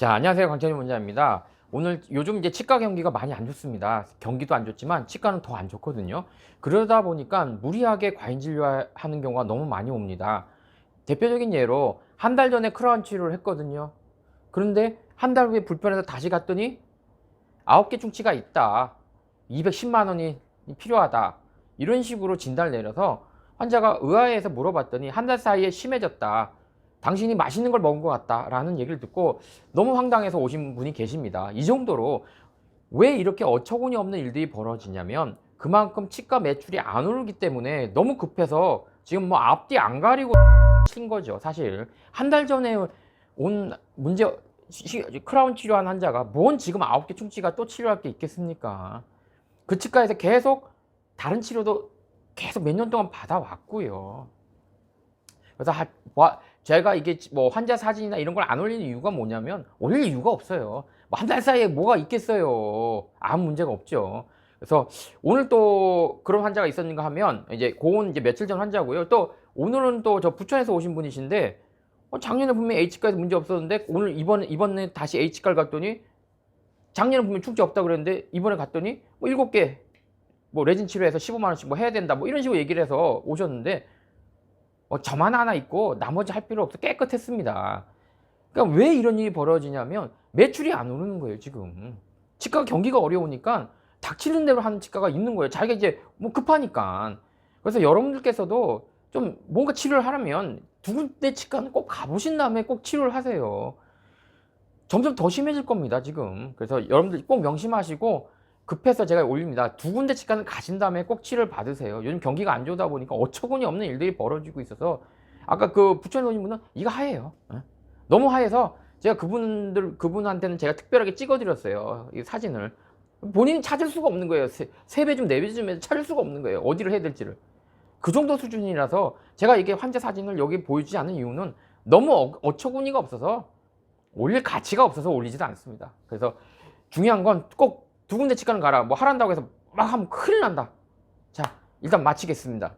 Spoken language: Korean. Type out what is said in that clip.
자, 안녕하세요. 강찬희 원장입니다. 오늘 요즘 이제 치과 경기가 많이 안 좋습니다. 경기도 안 좋지만 치과는 더 안 좋거든요. 그러다 보니까 무리하게 과잉 진료하는 경우가 너무 많이 옵니다. 대표적인 예로 한 달 전에 크라운 치료를 했거든요. 그런데 한 달 후에 불편해서 다시 갔더니 아홉 개 충치가 있다. 210만 원이 필요하다. 이런 식으로 진단을 내려서 환자가 의아해서 물어봤더니 한 달 사이에 심해졌다. 당신이 맛있는 걸 먹은 것 같다라는 얘기를 듣고 너무 황당해서 오신 분이 계십니다. 이 정도로 왜 이렇게 어처구니 없는 일들이 벌어지냐면 그만큼 치과 매출이 안 오르기 때문에 너무 급해서 지금 뭐 앞뒤 안 가리고 친 거죠. 사실 한 달 전에 온 문제 시- 크라운 치료한 환자가 뭔 지금 아홉 개 충치가 또 치료할 게 있겠습니까? 그 치과에서 계속 다른 치료도 계속 몇 년 동안 받아왔고요. 그래서 하- 와- 제가 이게 뭐 환자 사진이나 이런 걸 안 올리는 이유가 뭐냐면 올릴 이유가 없어요. 뭐 한 달 사이에 뭐가 있겠어요. 아무 문제가 없죠. 그래서 오늘 또 그런 환자가 있었는가 하면 이제 고온 이제 며칠 전 환자고요. 또 오늘은 또 저 부천에서 오신 분이신데 어, 작년에 분명히 H과에서 문제 없었는데 오늘 이번에 이번에 다시 H과를 갔더니 작년에 분명 충치 없다 그랬는데 이번에 갔더니 뭐 일곱 개 뭐 레진 치료해서 15만 원씩 뭐 해야 된다 뭐 이런 식으로 얘기를 해서 오셨는데 어, 저만 하나 있고 나머지 할 필요 없어 깨끗했습니다. 그러니까 왜 이런 일이 벌어지냐면 매출이 안 오르는 거예요 지금. 치과 경기가 어려우니까 닥치는 대로 하는 치과가 있는 거예요. 자기가 이제 뭐 급하니까. 그래서 여러분들께서도 좀 뭔가 치료를 하려면 두 군데 치과는 꼭 가보신 다음에 꼭 치료를 하세요. 점점 더 심해질 겁니다 지금. 그래서 여러분들 꼭 명심하시고 급해서 제가 올립니다. 두 군데 치과는 가신 다음에 꼭 치료를 받으세요. 요즘 경기가 안 좋다 보니까 어처구니 없는 일들이 벌어지고 있어서 아까 그 오신 분은 이거 하얘요. 예? 너무 하얘서 제가 그분들 그분한테는 제가 특별하게 찍어드렸어요. 이 사진을 본인이 찾을 수가 없는 거예요. 세 배 좀 네 배 좀 해서 찾을 수가 없는 거예요. 어디를 해야 될지를 그 정도 수준이라서 제가 이게 환자 사진을 여기 보여주지 않은 이유는 너무 어, 어처구니가 없어서 올릴 가치가 없어서 올리지도 않습니다. 그래서 중요한 건 꼭 두 군데 치과는 가라. 뭐 하란다고 해서 막 하면 큰일 난다. 자, 일단 마치겠습니다.